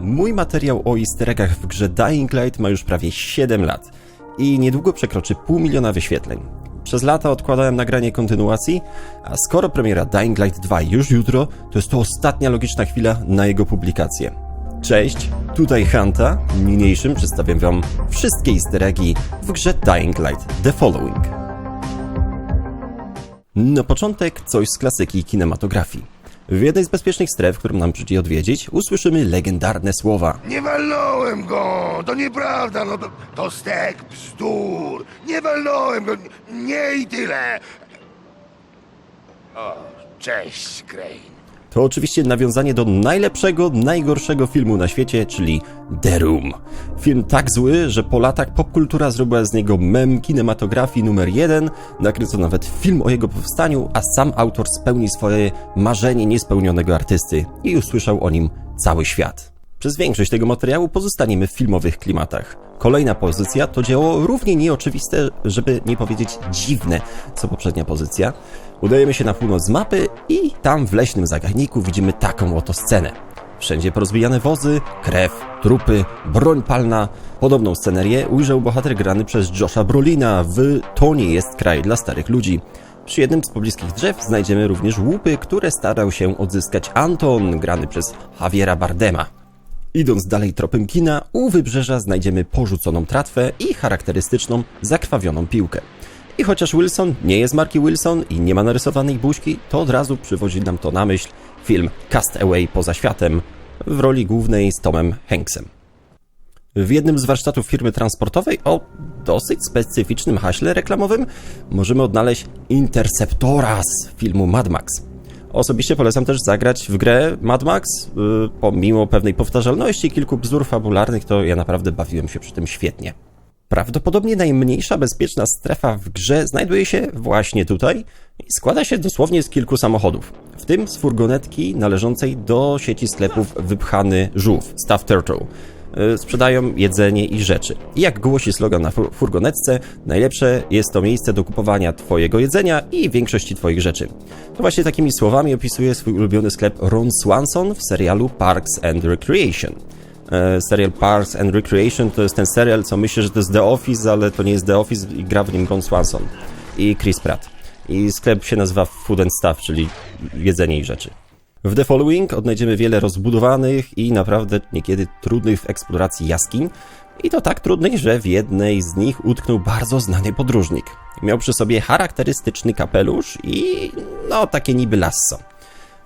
Mój materiał o easter eggach w grze Dying Light ma już prawie 7 lat i niedługo przekroczy pół miliona wyświetleń. Przez lata odkładałem nagranie kontynuacji, a skoro premiera Dying Light 2 już jutro, to jest to ostatnia logiczna chwila na jego publikację. Cześć, tutaj Hanta. Niniejszym przedstawiam wam wszystkie easter eggi w grze Dying Light The Following. Na początek coś z klasyki kinematografii. W jednej z bezpiecznych stref, którą nam przyjdzie odwiedzić, usłyszymy legendarne słowa. Nie walnąłem go! To nieprawda, no to, to stek bzdur! Nie walnąłem go! Nie i tyle! O, cześć, Crane. To oczywiście nawiązanie do najlepszego, najgorszego filmu na świecie, czyli The Room. Film tak zły, że po latach popkultura zrobiła z niego mem kinematografii numer jeden, nakręcono nawet film o jego powstaniu, a sam autor spełni swoje marzenie niespełnionego artysty i usłyszał o nim cały świat. Przez większość tego materiału pozostaniemy w filmowych klimatach. Kolejna pozycja to dzieło równie nieoczywiste, żeby nie powiedzieć dziwne, co poprzednia pozycja. Udajemy się na północ z mapy i tam w leśnym zagajniku widzimy taką oto scenę. Wszędzie porozbijane wozy, krew, trupy, broń palna. Podobną scenerię ujrzał bohater grany przez Josha Brolina w To nie jest kraj dla starych ludzi. Przy jednym z pobliskich drzew znajdziemy również łupy, które starał się odzyskać Anton, grany przez Javiera Bardema. Idąc dalej tropem kina, u wybrzeża znajdziemy porzuconą tratwę i charakterystyczną, zakrwawioną piłkę. I chociaż Wilson nie jest marki Wilson i nie ma narysowanej buźki, to od razu przywodzi nam to na myśl film Cast Away poza światem w roli głównej z Tomem Hanksem. W jednym z warsztatów firmy transportowej o dosyć specyficznym haśle reklamowym możemy odnaleźć Interceptora z filmu Mad Max. Osobiście polecam też zagrać w grę Mad Max. Yy, Pomimo pewnej powtarzalności kilku bzdur fabularnych, to ja naprawdę bawiłem się przy tym świetnie. Prawdopodobnie najmniejsza bezpieczna strefa w grze znajduje się właśnie tutaj i składa się dosłownie z kilku samochodów, w tym z furgonetki należącej do sieci sklepów Wypchany Żółw, Stuff Turtle. Y, Sprzedają jedzenie i rzeczy. I jak głosi slogan na fur- furgonetce, najlepsze jest to miejsce do kupowania Twojego jedzenia i większości Twoich rzeczy. To właśnie takimi słowami opisuje swój ulubiony sklep Ron Swanson w serialu Parks and Recreation e, serial Parks and Recreation to jest ten serial, co myślę, że to jest The Office, ale to nie jest The Office i gra w nim Ron Swanson i Chris Pratt. I sklep się nazywa Food and Stuff, czyli jedzenie i rzeczy. W The Following odnajdziemy wiele rozbudowanych i naprawdę niekiedy trudnych w eksploracji jaskiń. I to tak trudnych, że w jednej z nich utknął bardzo znany podróżnik. Miał przy sobie charakterystyczny kapelusz i no takie niby lasso.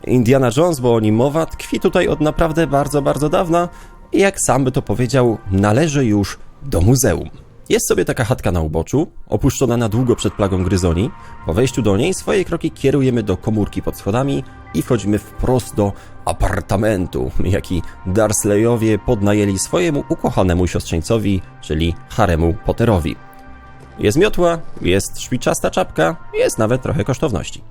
Indiana Jones, bo o nim mowa, tkwi tutaj od naprawdę bardzo, bardzo dawna i jak sam by to powiedział, należy już do muzeum. Jest sobie taka chatka na uboczu, opuszczona na długo przed plagą gryzoni. Po wejściu do niej swoje kroki kierujemy do komórki pod schodami i wchodzimy wprost do apartamentu, jaki Dursleyowie podnajęli swojemu ukochanemu siostrzeńcowi, czyli Haremu Potterowi. Jest miotła, jest szpiczasta czapka, jest nawet trochę kosztowności.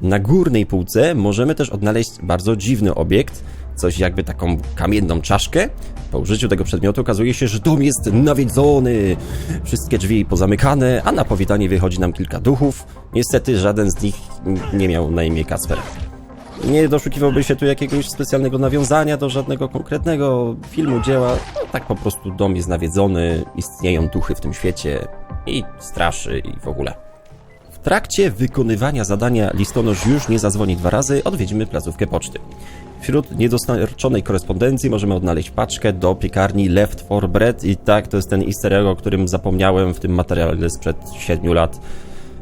Na górnej półce możemy też odnaleźć bardzo dziwny obiekt, coś jakby taką kamienną czaszkę. Po użyciu tego przedmiotu okazuje się, że dom jest nawiedzony, wszystkie drzwi pozamykane, a na powitanie wychodzi nam kilka duchów. Niestety żaden z nich nie miał na imię Kasper. Nie doszukiwałby się tu jakiegoś specjalnego nawiązania do żadnego konkretnego filmu, dzieła. No, tak po prostu dom jest nawiedzony, istnieją duchy w tym świecie i straszy i w ogóle. W trakcie wykonywania zadania listonosz już nie zadzwoni dwa razy, odwiedzimy placówkę poczty. Wśród niedostarczonej korespondencji możemy odnaleźć paczkę do piekarni Left for Bread i tak, to jest ten easter egg, o którym zapomniałem w tym materiale sprzed 7 lat.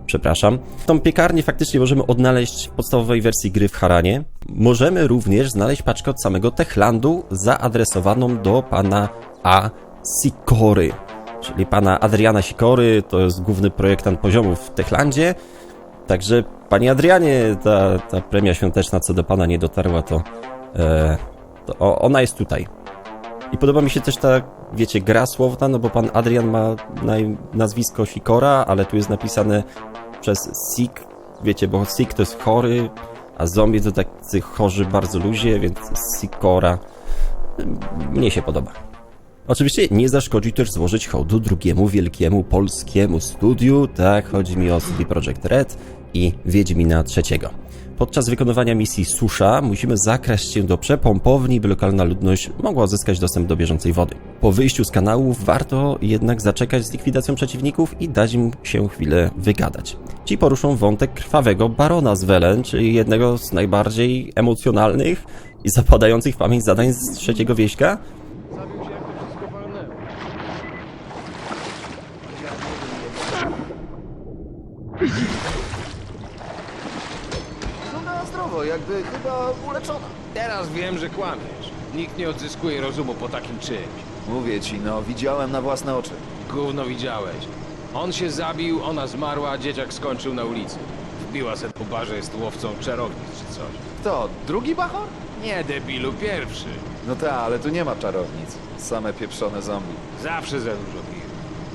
Przepraszam. Tą piekarnię faktycznie możemy odnaleźć w podstawowej wersji gry w Haranie. Możemy również znaleźć paczkę od samego Techlandu zaadresowaną do pana A. Sikory czyli pana Adriana Sikory, to jest główny projektant poziomów w Techlandzie. Także, panie Adrianie, ta, ta premia świąteczna, co do pana nie dotarła, to, e, to ona jest tutaj. I podoba mi się też ta, wiecie, gra słowna, no bo pan Adrian ma nazwisko Sikora, ale tu jest napisane przez Sik, wiecie, bo Sik to jest chory, a zombie to tacy chorzy bardzo ludzie, więc Sikora mnie się podoba. Oczywiście nie zaszkodzi też złożyć hołdu drugiemu wielkiemu polskiemu studiu, tak, chodzi mi o CD Projekt Red i Wiedźmina trzeciego. podczas wykonywania misji Susza musimy zakraść się do przepompowni, by lokalna ludność mogła uzyskać dostęp do bieżącej wody. Po wyjściu z kanałów warto jednak zaczekać z likwidacją przeciwników i dać im się chwilę wygadać. Ci poruszą wątek krwawego barona z Welen, czyli jednego z najbardziej emocjonalnych i zapadających w pamięć zadań z trzeciego wieśka, jakby chyba uleczona. Teraz wiem, że kłamiesz. Nikt nie odzyskuje rozumu po takim czymś. Mówię ci, no, widziałem na własne oczy. Gówno widziałeś. On się zabił, ona zmarła, a dzieciak skończył na ulicy. Wbiła se po barze, jest łowcą czarownic czy coś. Kto? Drugi bachor? Nie, debilu, pierwszy. No ta, ale tu nie ma czarownic. Same pieprzone zombie. Zawsze za dużo pił.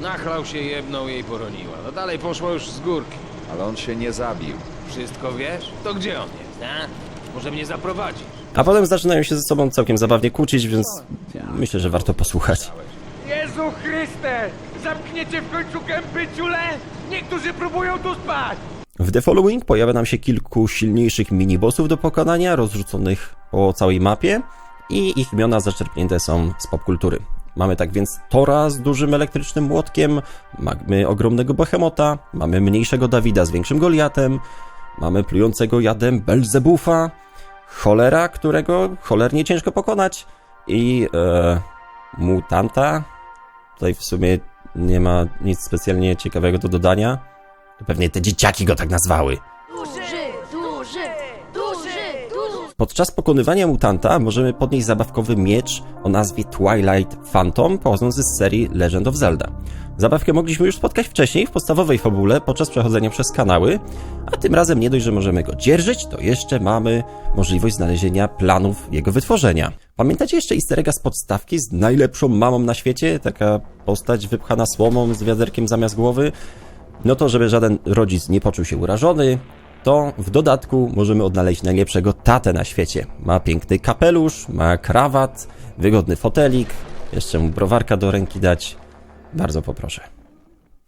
Nachlał się jedną jej poroniła. No dalej poszło już z górki. Ale on się nie zabił. Wszystko wiesz? To gdzie on jest, a? Może mnie zaprowadzisz? a potem zaczynają się ze sobą całkiem zabawnie kłócić, więc myślę, że warto posłuchać. Jezu Chryste! Zamkniecie w końcu gęby ciule? Niektórzy próbują tu spać! W The Following pojawia nam się kilku silniejszych minibossów do pokonania, rozrzuconych po całej mapie i ich imiona zaczerpnięte są z popkultury. Mamy tak więc Tora z dużym elektrycznym młotkiem, mamy ogromnego Behemota, mamy mniejszego Dawida z większym Goliatem, mamy plującego jadem Belzebufa, Cholera, którego cholernie ciężko pokonać i e, Mutanta. Tutaj w sumie nie ma nic specjalnie ciekawego do dodania. Pewnie te dzieciaki go tak nazwały. Podczas pokonywania mutanta możemy podnieść zabawkowy miecz o nazwie Twilight Phantom, pochodzący z serii Legend of Zelda. Zabawkę mogliśmy już spotkać wcześniej w podstawowej fabule podczas przechodzenia przez kanały, a tym razem nie dość, że możemy go dzierżyć, to jeszcze mamy możliwość znalezienia planów jego wytworzenia. Pamiętacie jeszcze easter egga z podstawki z najlepszą mamą na świecie? Taka postać wypchana słomą z wiaderkiem zamiast głowy? No to, żeby żaden rodzic nie poczuł się urażony, to w dodatku możemy odnaleźć najlepszego tatę na świecie. Ma piękny kapelusz, ma krawat, wygodny fotelik, jeszcze mu browarka do ręki dać. Bardzo poproszę.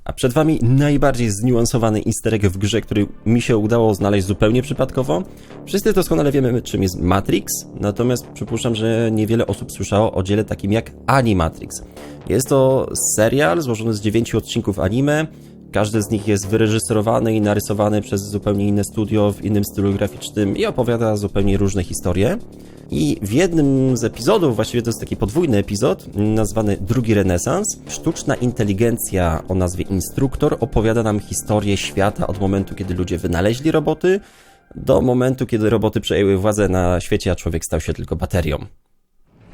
A przed wami najbardziej zniuansowany easter w grze, który mi się udało znaleźć zupełnie przypadkowo. Wszyscy doskonale wiemy, czym jest Matrix, natomiast przypuszczam, że niewiele osób słyszało o dziele takim jak Animatrix. Jest to serial złożony z dziewięciu odcinków anime. Każdy z nich jest wyreżyserowany i narysowany przez zupełnie inne studio w innym stylu graficznym i opowiada zupełnie różne historie. I w jednym z epizodów, właściwie to jest taki podwójny epizod, nazwany Drugi Renesans, sztuczna inteligencja o nazwie Instruktor opowiada nam historię świata od momentu, kiedy ludzie wynaleźli roboty, do momentu, kiedy roboty przejęły władzę na świecie, a człowiek stał się tylko baterią.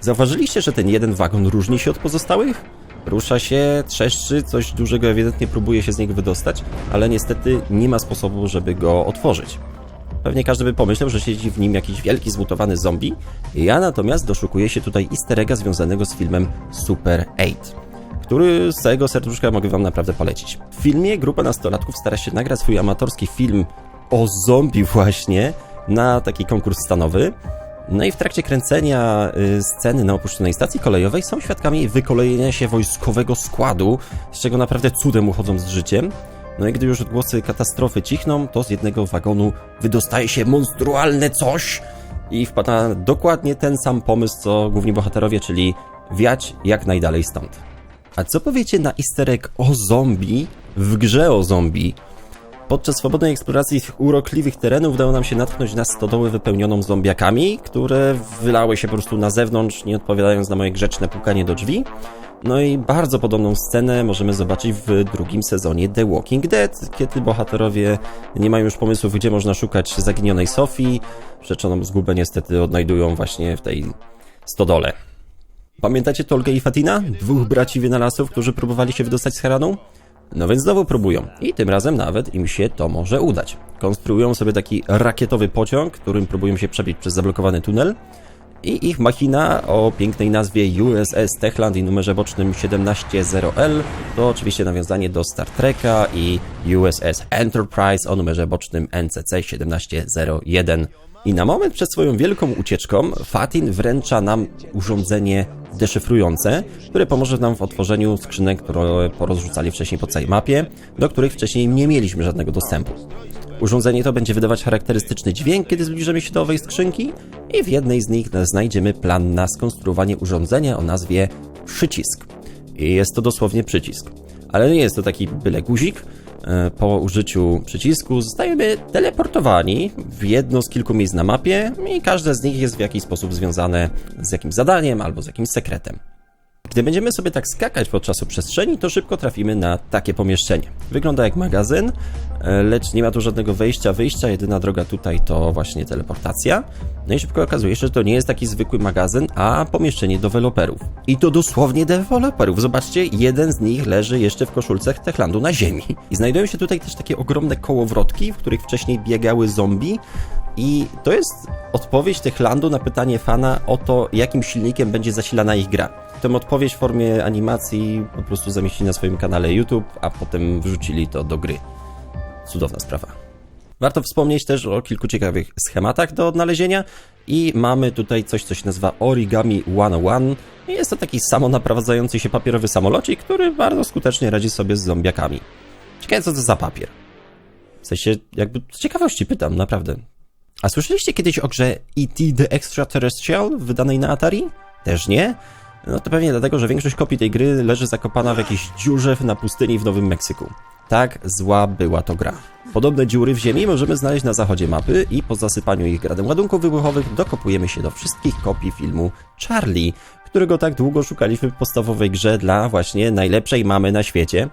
Zauważyliście, że ten jeden wagon różni się od pozostałych? Rusza się, trzeszczy, coś dużego ewidentnie próbuje się z niego wydostać, ale niestety nie ma sposobu, żeby go otworzyć. Pewnie każdy by pomyślał, że siedzi w nim jakiś wielki zmutowany zombie. Ja natomiast doszukuję się tutaj easter egga związanego z filmem Super 8, który z całego serduszka mogę wam naprawdę polecić. W filmie grupa nastolatków stara się nagrać swój amatorski film o zombie właśnie na taki konkurs stanowy. No i w trakcie kręcenia y, sceny na opuszczonej stacji kolejowej są świadkami wykolejenia się wojskowego składu, z czego naprawdę cudem uchodzą z życiem. No i gdy już odgłosy katastrofy cichną, to z jednego wagonu wydostaje się monstrualne coś i wpada dokładnie ten sam pomysł co główni bohaterowie, czyli wiać jak najdalej stąd. A co powiecie na easter egg o zombie w grze o zombie? Podczas swobodnej eksploracji tych urokliwych terenów udało nam się natknąć na stodołę wypełnioną zombiakami, które wylały się po prostu na zewnątrz, nie odpowiadając na moje grzeczne pukanie do drzwi. No i bardzo podobną scenę możemy zobaczyć w drugim sezonie The Walking Dead, kiedy bohaterowie nie mają już pomysłów, gdzie można szukać zaginionej Sofii. Rzeczoną zgubę niestety odnajdują właśnie w tej stodole. Pamiętacie Tolgę i Fatina? Dwóch braci wynalazców, którzy próbowali się wydostać z Haranu? No więc znowu próbują. I tym razem nawet im się to może udać. Konstruują sobie taki rakietowy pociąg, którym próbują się przebić przez zablokowany tunel. I ich machina o pięknej nazwie USS Techland i numerze bocznym 170L to oczywiście nawiązanie do Star Treka i USS Enterprise o numerze bocznym NCC 1701. I na moment przed swoją wielką ucieczką Fatin wręcza nam urządzenie deszyfrujące, które pomoże nam w otworzeniu skrzynek, które porozrzucali wcześniej po całej mapie, do których wcześniej nie mieliśmy żadnego dostępu. Urządzenie to będzie wydawać charakterystyczny dźwięk, kiedy zbliżymy się do owej skrzynki i w jednej z nich znajdziemy plan na skonstruowanie urządzenia o nazwie przycisk. I jest to dosłownie przycisk. Ale nie jest to taki byle guzik. E, Po użyciu przycisku zostajemy teleportowani w jedno z kilku miejsc na mapie i każde z nich jest w jakiś sposób związane z jakimś zadaniem albo z jakimś sekretem. Gdy będziemy sobie tak skakać podczas przestrzeni, to szybko trafimy na takie pomieszczenie. Wygląda jak magazyn, e, lecz nie ma tu żadnego wejścia, wyjścia. Jedyna droga tutaj to właśnie teleportacja. No i szybko okazuje się, że to nie jest taki zwykły magazyn, a pomieszczenie deweloperów. I to dosłownie deweloperów. Zobaczcie, jeden z nich leży jeszcze w koszulce Techlandu na ziemi. I znajdują się tutaj też takie ogromne kołowrotki, w których wcześniej biegały zombie. I to jest odpowiedź Techlandu na pytanie fana o to, jakim silnikiem będzie zasilana ich gra. Tę odpowiedź w formie animacji po prostu zamieścili na swoim kanale YouTube, a potem wrzucili to do gry. Cudowna sprawa. Warto wspomnieć też o kilku ciekawych schematach do odnalezienia i mamy tutaj coś, co się nazywa Origami 101. I Jest to taki samonaprowadzający się papierowy samolocik, który bardzo skutecznie radzi sobie z zombiakami. Ciekawe, co to za papier. W sensie, jakby z ciekawości pytam, naprawdę. A słyszeliście kiedyś o grze E.T. The Extraterrestrial wydanej na Atari? Też nie? No to pewnie dlatego, że większość kopii tej gry leży zakopana w jakiejś dziurze na pustyni w Nowym Meksyku. Tak zła była to gra. Podobne dziury w ziemi możemy znaleźć na zachodzie mapy i po zasypaniu ich gradem ładunków wybuchowych dokopujemy się do wszystkich kopii filmu Charlie, którego tak długo szukaliśmy w podstawowej grze dla właśnie najlepszej mamy na świecie.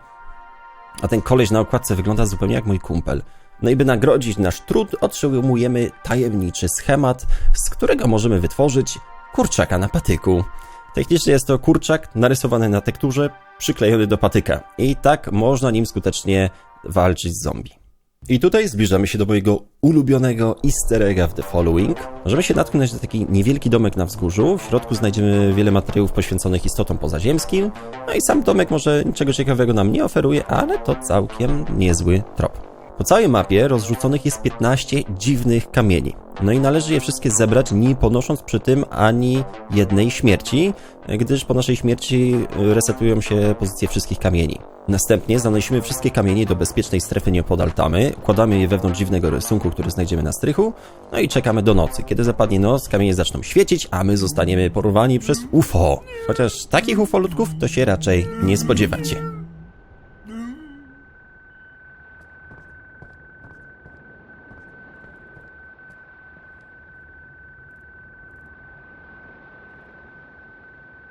A ten koleś na okładce wygląda zupełnie jak mój kumpel. No i by nagrodzić nasz trud, otrzymujemy tajemniczy schemat, z którego możemy wytworzyć kurczaka na patyku. Technicznie jest to kurczak narysowany na tekturze, przyklejony do patyka. I tak można nim skutecznie walczyć z zombie. I tutaj zbliżamy się do mojego ulubionego easter egga w The Following. Możemy się natknąć na taki niewielki domek na wzgórzu. W środku znajdziemy wiele materiałów poświęconych istotom pozaziemskim. No i sam domek może niczego ciekawego nam nie oferuje, ale to całkiem niezły trop. Po całej mapie rozrzuconych jest 15 dziwnych kamieni. No i należy je wszystkie zebrać, nie ponosząc przy tym ani jednej śmierci, gdyż po naszej śmierci y, resetują się pozycje wszystkich kamieni. Następnie zanosimy wszystkie kamienie do bezpiecznej strefy nieopodal tamy, układamy je wewnątrz dziwnego rysunku, który znajdziemy na strychu, no i czekamy do nocy. Kiedy zapadnie noc, kamienie zaczną świecić, a my zostaniemy porwani przez UFO. Chociaż takich ufolutków to się raczej nie spodziewacie.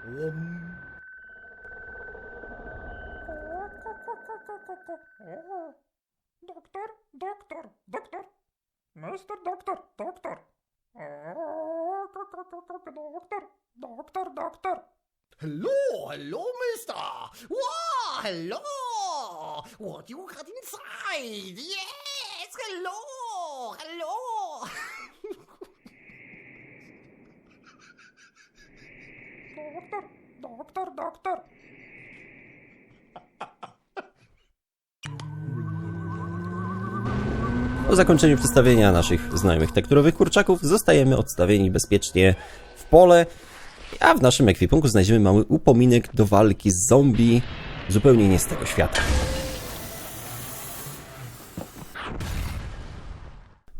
Doktor, doktor, doktor. Mister doktor, doktor. Doktor, doktor, doktor. Hello, hello, mister. Wow, hello. What you got inside? Yes, hello, hello. Doktor, doktor, doktor. Po zakończeniu przedstawienia naszych znajomych tekturowych kurczaków zostajemy odstawieni bezpiecznie w pole, a w naszym ekwipunku znajdziemy mały upominek do walki z zombie zupełnie nie z tego świata.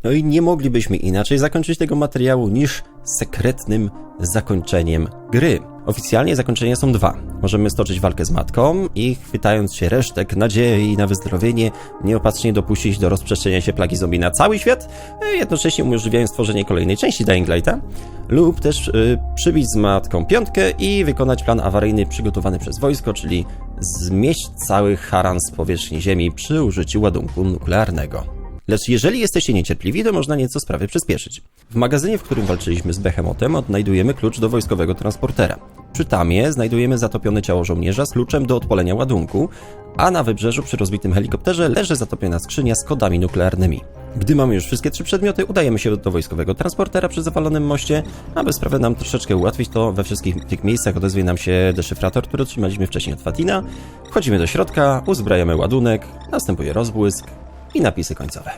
No i nie moglibyśmy inaczej zakończyć tego materiału niż sekretnym zakończeniem gry. Oficjalnie zakończenia są dwa. Możemy stoczyć walkę z matką i chwytając się resztek nadziei na wyzdrowienie, nieopatrznie dopuścić do rozprzestrzeniania się plagi zombie na cały świat, e, jednocześnie umożliwiając stworzenie kolejnej części Dying Lighta, lub też y, przybić z matką piątkę i wykonać plan awaryjny przygotowany przez wojsko, czyli zmieść cały haran z powierzchni Ziemi przy użyciu ładunku nuklearnego. Lecz jeżeli jesteście niecierpliwi, to można nieco sprawy przyspieszyć. W magazynie, w którym walczyliśmy z Behemotem, odnajdujemy klucz do wojskowego transportera. Przy tamie znajdujemy zatopione ciało żołnierza z kluczem do odpalenia ładunku, a na wybrzeżu przy rozbitym helikopterze leży zatopiona skrzynia z kodami nuklearnymi. Gdy mamy już wszystkie trzy przedmioty, udajemy się do wojskowego transportera przy zawalonym moście, aby sprawę nam troszeczkę ułatwić, to we wszystkich tych miejscach odezwie nam się deszyfrator, który otrzymaliśmy wcześniej od Fatina. Wchodzimy do środka, uzbrajamy ładunek, następuje rozbłysk i napisy końcowe.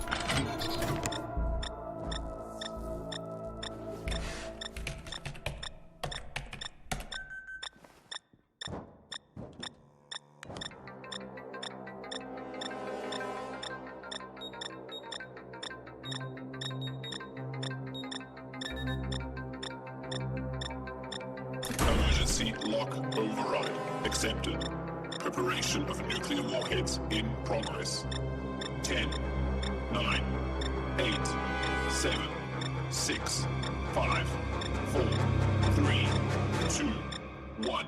Override accepted. Preparation of nuclear warheads in progress. 10, 9, 8, 7, 6, 5, 4, 3, 2, 1.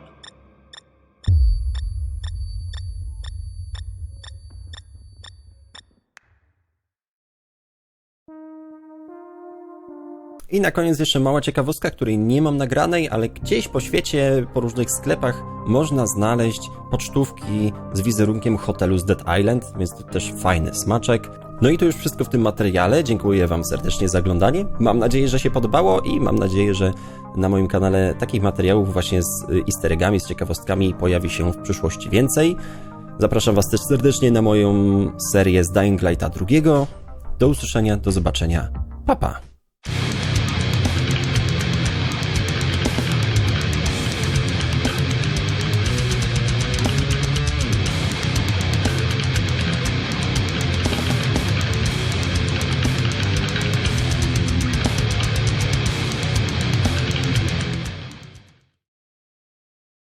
I na koniec jeszcze mała ciekawostka, której nie mam nagranej, ale gdzieś po świecie, po różnych sklepach można znaleźć pocztówki z wizerunkiem hotelu z Dead Island, więc to też fajny smaczek. No i to już wszystko w tym materiale. Dziękuję Wam serdecznie za oglądanie. Mam nadzieję, że się podobało i mam nadzieję, że na moim kanale takich materiałów właśnie z y, easter eggami, z ciekawostkami pojawi się w przyszłości więcej. Zapraszam Was też serdecznie na moją serię z Dying Lighta II. Do usłyszenia, do zobaczenia. Pa, pa.